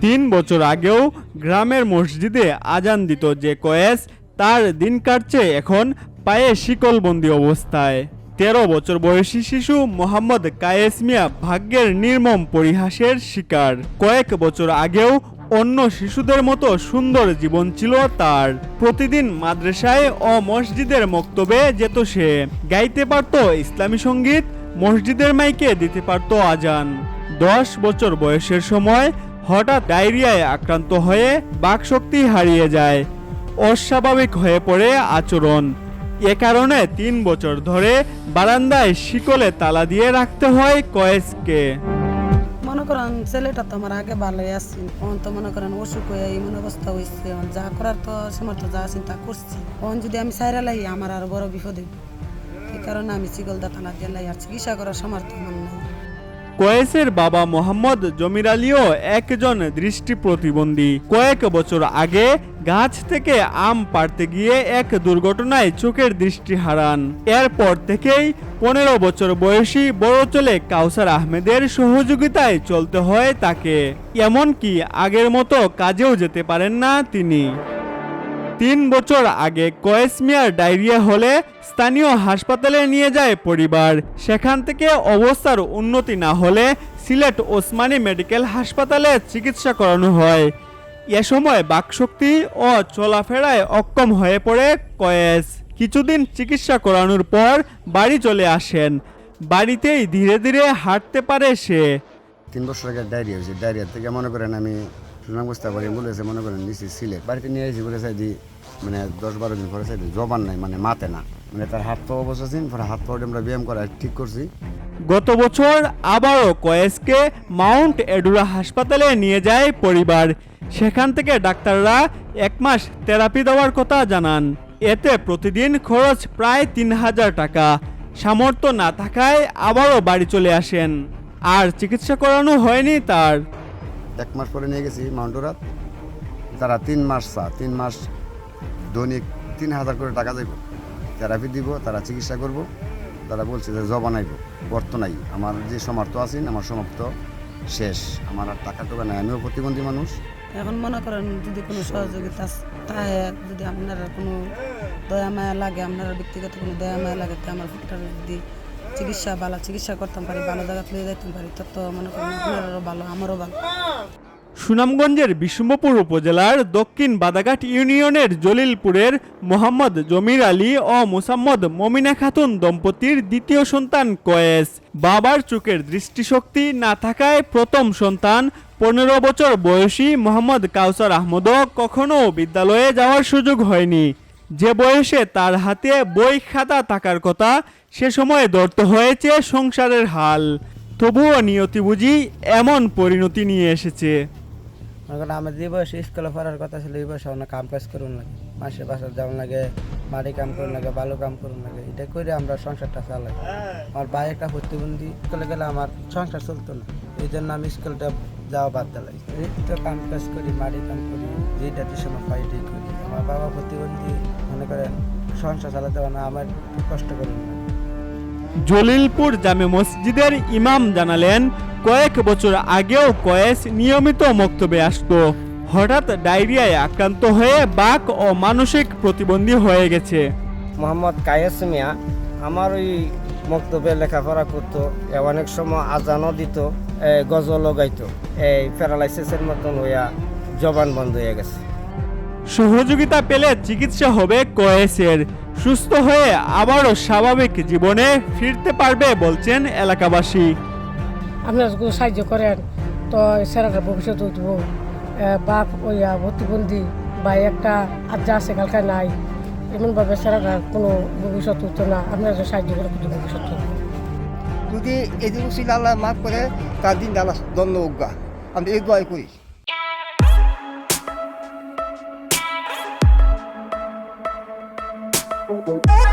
তিন বছর আগেও গ্রামের মসজিদে আজান দিত যে কয়েস, তার দিন কাটছে এখন পায়ে শিকলবন্দি অবস্থায়। তেরো বছর বয়সী শিশু মোহাম্মদ কায়েস মিয়া ভাগ্যের নির্মম পরিহাসের শিকার। কয়েক বছর আগেও অন্য শিশুদের মতো সুন্দর জীবন ছিল তার। প্রতিদিন মাদ্রাসায় ও মসজিদের মক্তবে যেত সে। গাইতে পারত ইসলামী সংগীত, মসজিদের মাইকে দিতে পারত আজান। দশ বছর বয়সের সময় হঠাৎ ডায়রিয়ায় আক্রান্ত হয়ে বাকশক্তি হারিয়ে যায়। অস্বাভাবিক হয়ে পড়ে আচরণ। এ কারণে তিন বছর ধরে বারান্দায় শিকলে তালা দিয়ে রাখতে হয় কয়েসকে মনে করেন, ছেলেটা তো আমার আগে ভালোই আসছিল অন তো মনে করেন অসুখ হয়ে এমন অবস্থা হয়েছে যা করার তো সামর্থ্য, যা চিন্তা করছি। অন যদি আমি সাইরা লাই, আমার আরও বড় বিপদে। এই কারণে আমি চিগলদা থানা দিয়ে লাই আর চিকিৎসা করার সামর্থ্য আমার নাই। কয়েসের বাবা মোহাম্মদ জমির আলীও একজন দৃষ্টি প্রতিবন্ধী। কয়েক বছর আগে গাছ থেকে আম পাড়তে গিয়ে এক দুর্ঘটনায় চোখের দৃষ্টি হারান। এরপর থেকেই পনেরো বছর বয়সী বড় চলে কাউসার আহমেদের সহযোগিতায় চলতে হয় তাকে। এমনকি আগের মতো কাজেও যেতে পারেন না তিনি। তিন বছর আগে কয়েসমিয়ার ডায়রিয়া হলে স্থানীয় হাসপাতালে নিয়ে যায় পরিবার। সেখান থেকে অবস্থার উন্নতি না হলে সিলেট ওসমানী মেডিকেল হাসপাতালে চিকিৎসা করানো হয়। এ সময় বাকশক্তি ও চলাফেরায় অক্ষম হয়ে পড়ে কয়েস। কিছুদিন চিকিৎসা করানোর পর বাড়ি চলে আসেন। বাড়িতেই ধীরে ধীরে হাঁটতে পারে সে। তিন বছর আগে ডায়রিয়া হয়েছে। ডায়রিয়া থেকে মনে করেন আমি বুঝতে পারি বলেছে মনে করেন, নিচে সিলেট। বাড়িতে নিয়ে এসেছি বলে চাই দি মানে দশ বারো দিন পরে চাই জবান নাই মানে মাতে না। মানে তার হাত পাও বসেছেন পরে হাত পাও আমরা ব্যায়াম করা ঠিক করছি। গত বছর আবারও কয়েসকে মাউন্ট এডুরা হাসপাতালে নিয়ে যায় পরিবার। সেখান থেকে ডাক্তাররা এক মাস থেরাপি দেওয়ার কথা জানান। এতে প্রতিদিন খরচ প্রায় তিন হাজার টাকা। সামর্থ্য না থাকায় আবারও বাড়ি চলে আসেন। আর চিকিৎসা করানো হয়নি তার। এক মাস পরে নিয়ে গেছি মাউন্টরাত তারা তিন মাস চা, তিন মাস দৈনিক তিন হাজার করে টাকা দেব। থেরাপি দিব, তারা চিকিৎসা করব। তারা বলছে যে জবা নাইব অর্থ নাই। আমার যে সমর্থ আছেন, আমার সমাপ্ত শেষ। আমার আর টাকা টোকা নাই। আমিও প্রতিবন্ধী মানুষ। এখন মনে করেন যদি কোনো সহযোগিতা তাই যদি আপনারা কোনো দয়া মায়া লাগে, আপনারা ব্যক্তিগত কোনো দয়া মায়া লাগে তো আমার ফুটটা যদি চিকিৎসা ভালো, চিকিৎসা করতাম পারি, ভালো জায়গা তুলে যেতাম পারি, তত মনে করেন আপনারও ভালো, আমারও ভালো। সুনামগঞ্জের বিষ্ণুপুর উপজেলার দক্ষিণ বাদাঘাট ইউনিয়নের জলিলপুরের মোহাম্মদ জমির আলী ও মুসাম্মদ মমিনা খাতুন দম্পতির দ্বিতীয় সন্তান কয়েস। বাবার চোখের দৃষ্টিশক্তি না থাকায় প্রথম সন্তান পনেরো বছর বয়সী মোহাম্মদ কাউসার আহমদও কখনও বিদ্যালয়ে যাওয়ার সুযোগ হয়নি। যে বয়সে তার হাতে বই খাতা থাকার কথা, সে সময়ে ধরতে হয়েছে সংসারের হাল। তবুও নিয়তি বুঝি এমন পরিণতি নিয়ে এসেছে। আমার যে বয়সে স্কুলে পড়ার কথা ছিল, এই বয়সে অনেক কাম কাজ করুন লাগে। মাসে বাসা যাওয়ার লাগে মাটি কাম করুন লাগে, ভালো কাম করুন লাগে, এটা করে আমরা সংসারটা চালাই। আমার ভাই একটা প্রতিবন্ধী স্কুলে গেলে আমার সংসার চলতো না, এই জন্য আমি স্কুলটা যাওয়া বাদ দিলাই এই তো কাম কাজ করি মাটি কাম করি, যেটা সময় পাই করি। আমার বাবা প্রতিবন্ধী মনে করেন সংসার চালাতে পারে না আমার কষ্ট করুন জলিলপুর জামে মসজিদের ইমাম জানালেন কয়েক বছর আগেও কয়েস নিয়মিত মক্তবে আসতো। হঠাৎ ডায়রিয়ায় আক্রান্ত হয়ে বাক ও মানসিক প্রতিবন্ধী হয়ে গেছে। মোহাম্মদ কায়েস মিয়া আমার ওই মক্তবে লেখাপড়া করতো এ অনেক সময় আজানও দিত এ গজলও গাইতো এই প্যারালাইসিসের মতন হইয়া জবান বন্ধ হয়ে গেছে। সহযোগিতা পেলে চিকিৎসা হবে কয়েসের। সুস্থ হয়ে আবারও স্বাভাবিক জীবনে ফিরতে পারবে বলছেন এলাকাবাসী। আপনারা যদি সাহায্য করেন তো সেরাটার ভবিষ্যৎ উঠব বাপ ওইয়া প্রতিবন্ধী বা একটা আজ যা আছে কালকে নাই এমনভাবে সেরাটার কোনো ভবিষ্যৎ উঠতো না। আপনারা যদি সাহায্য করে কিন্তু ভবিষ্যৎ উঠবে যদি এদিন ছিল আল্লাহ মাফ করে তার দিন আল্লাহ দণ্ড উজ্ঞা আমি এই দোয়াই করি। Oh.